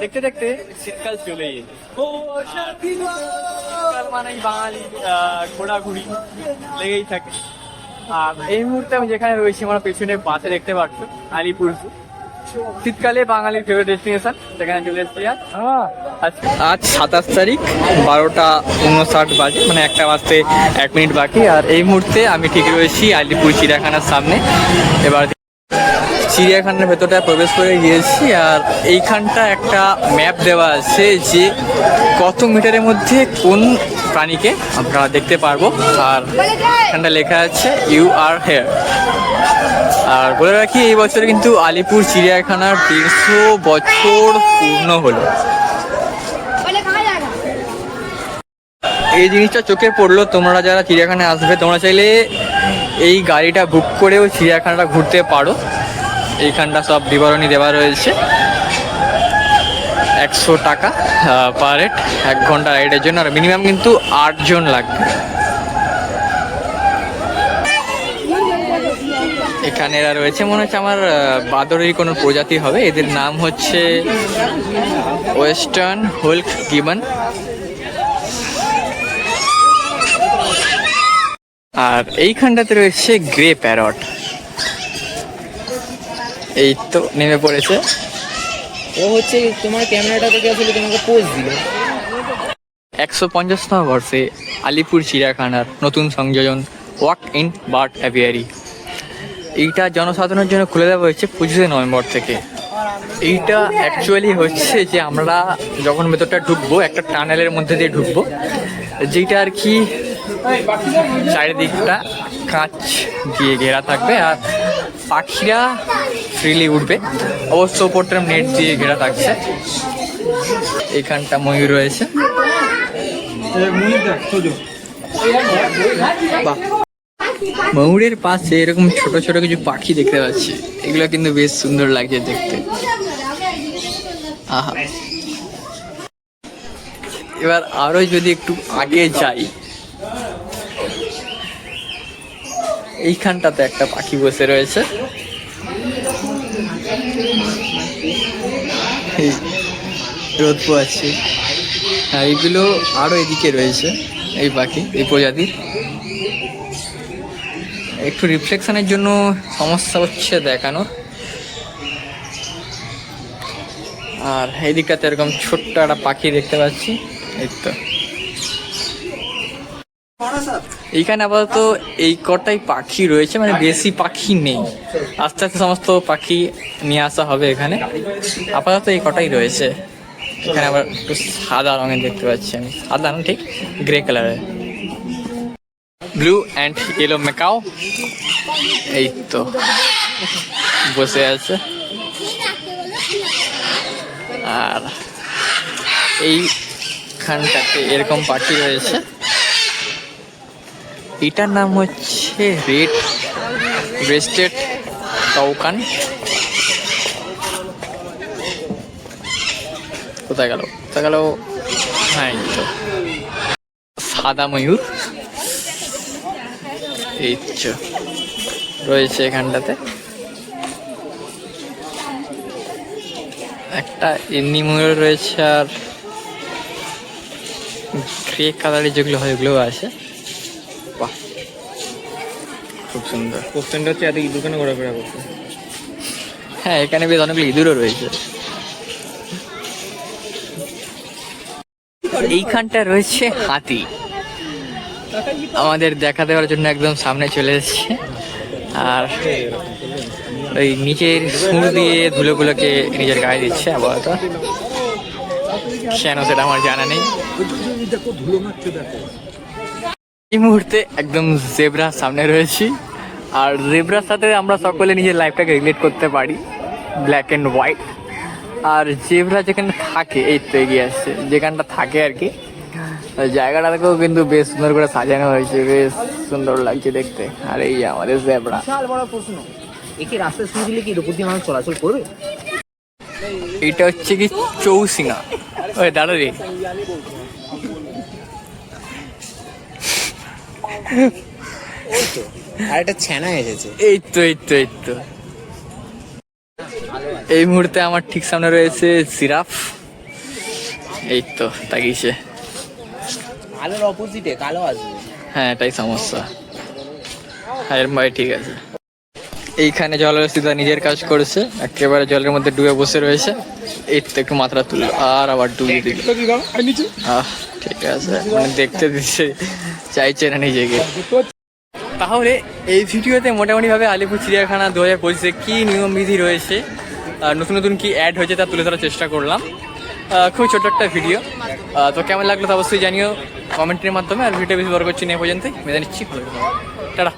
দেখতে দেখতে শীতকাল চলেই শীতকাল মানেই বাঙালি ঘোরাঘুরি, লেগেই থাকে। আর এই মুহূর্তে আমি যেখানে রয়েছি, আমার পেছনে পাশে দেখতে পাচ্ছ, আলিপুর শীতকালে বাঙালির ফেভারিট ডেস্টিনেশন সেখানে চলে এসেছি আজ- আজ সাতাশ তারিখ, বারোটা উনষাট বাজে মানে একটা বাজতে এক মিনিট বাকি। আর এই মুহূর্তে আমি ঠিক রয়েছি আলিপুর চিড়িয়াখানার সামনে। এবার চিড়িয়াখানার ভেতরটা প্রবেশ করে গিয়েছি আর এইখানটা একটা ম্যাপ দেওয়া আছে যে কত মিটারের মধ্যে কোন প্রাণীকে আমরা দেখতে পারব। আর এখানটা লেখা আছে ইউ আর হেয়ার আর বলে রাখি, এই বছর কিন্তু আলিপুর চিড়িয়াখানার দেড়শো বছর পূর্ণ হলো। এই জিনিসটা চোখে পড়ল, তোমরা যারা চিড়িয়াখানায় আসবে, তোমরা চাইলে এই গাড়িটা বুক করেও চিড়িয়াখানাটা ঘুরতে পারো। এইখানটা সব বিবরণী দেওয়া রয়েছে। একশো টাকা পার হেড এক ঘণ্টা রাইডের জন্য, আর মিনিমাম কিন্তু আটজন লাগবে। এখানে এরা রয়েছে, মনে হচ্ছে আমার বাদরের কোনো প্রজাতি হবে। এদের নাম হচ্ছে ওয়েস্টার্ন হোল্ক গিবন। আর এইখানটাতে রয়েছে গ্রে প্যারট। এই তো নেমে পড়েছে। ও হচ্ছে তোমার ক্যামেরাটা থেকে আসলে তোমাকে পোজ দিল। একশো পঞ্চাশতম বর্ষে আলিপুর চিড়িয়াখানার নতুন সংযোজন ওয়াক ইন বার্ড অ্যাভিয়ারি। এইটা জনসাধারণের জন্য খুলে দেওয়া হয়েছে পঁচিশে নভেম্বর থেকে। এইটা অ্যাকচুয়ালি হচ্ছে যে আমরা যখন ভেতরটা ঢুকবো একটা টানেলের মধ্যে দিয়ে ঢুকবো যেটা আর কি চারিদিকটা কাঁচ দিয়ে ঘেরা থাকবে আর পাখিরা ফ্রিলি উঠবে। অবশ্য ওপরটা নেট দিয়ে ঘেরা থাকছে। এখানটা ময়ূর রয়েছে। বাহ। ময়ূরের পাশে এরকম ছোট ছোট কিছু পাখি দেখতে পাচ্ছি। এগুলো কিন্তু বেশ সুন্দর লাগছে দেখতে। আহা। এবার আরও যদি একটু আগে যাই এইখানটাতে একটা পাখি বসে রয়েছে। রোদ পোয়াচ্ছে। হ্যাঁ এইগুলো আরও এদিকে রয়েছে, এই পাখি, এই প্রজাতির। একটু রিফ্লেকশনের জন্য সমস্যা হচ্ছে দেখানোর। আর এদিকটাতে এরকম ছোট্ট একটা পাখি দেখতে পাচ্ছি, এই তো। এইখানে আপাতত এই কটাই পাখি রয়েছে মানে বেশি পাখি নেই। আস্তে আস্তে সমস্ত পাখি নিয়ে আসা হবে এখানে। আপাতত এই কটাই রয়েছে। এখানে আবার একটু সাদা রঙের দেখতে পাচ্ছি আমি। সাদা না, ঠিক? গ্রে কালারের ব্লু অ্যান্ড ইয়েলো মেকাও এই তো, বসে আছে। আর এইখানটাতে এরকম পাখি রয়েছে। এটার নাম হচ্ছে রেড ব্রেস্টেড কাউকান। কোথায় গেল? কোথায় গেল? হ্যাঁ সাদা ময়ূর। এই রয়েছে এখানটাতে। একটা এমনি ময়ূর রয়েছে আর গ্রে কালারের যেগুলো হয় ওগুলোও আছে। বাহ। খুব সুন্দর। কোশ্চেনটা হচ্ছে এত দোকানে ঘোরাফেরা করছে? হ্যাঁ এখানে বেশ অনেকগুলো ইঁদুরও রয়েছে। এইখানটা রয়েছে হাতি। আমাদের দেখা দেওয়ার জন্য একদম সামনে চলে এসেছে। আর ওই নিচের সুর দিয়ে ধুলোগুলোকে নিজের গায়ে দিচ্ছে আপাতত। কেন সেটা আমার জানা নেই। এই মুহূর্তে একদম জেব্রার সামনে রয়েছি। আর জেব্রার সাথে আমরা সকলে নিজের লাইফটাকে রিলেট করতে পারি ব্ল্যাক অ্যান্ড হোয়াইট আর জেব্রা যেখানে থাকে এই তো এগিয়ে আসছে। যেখানটা থাকে আর কি জায়গাটাকেও কিন্তু বেশ সুন্দর করে সাজানো হয়েছে বেশ সুন্দর লাগছে দেখতে। আর এই আমাদের জেব্রা প্রশ্ন। একে রাস্তায় শুয়ে দিলে কি এর মানুষ চলাচল করবে? এটা হচ্ছে কি চৌসিঙা ওই দাঁড়া রে। আর একটা ছ্যানা এসেছে। এই তো এই তো এই তো এই মুহূর্তে আমার ঠিক সামনে রয়েছে জিরাফ এই তো তাকিয়েছে আলোর অপোজিটে কালো আসবে। হ্যাঁ এটাই সমস্যা। হ্যাঁ এর ভাই ঠিক আছে। এইখানে জলরসিদা নিজের কাজ করেছে একেবারে জলের মধ্যে ডুবে বসে রয়েছে। এই তো একটু মাত্রা তুললো আর আবার ডুবে দিল। আহ। ঠিক আছে মানে দেখতে দিচ্ছে চাইছে না নিজেকে। তাহলে এই ভিডিওতে মোটামুটিভাবে আলিপুর চিড়িয়াখানা দু হাজার পঁচিশে কী নিয়মবিধি রয়েছে নতুন নতুন কি অ্যাড হয়েছে তা তুলে ধরার চেষ্টা করলাম। খুব ছোট একটা ভিডিও। তো কেমন লাগল তা অবশ্যই জানিও কমেন্টের মাধ্যমে, আর ভিডিও বেশি বড় করছি নিয়ে পর্যন্ত মেজা নিচ্ছি, ভালো। টাটা।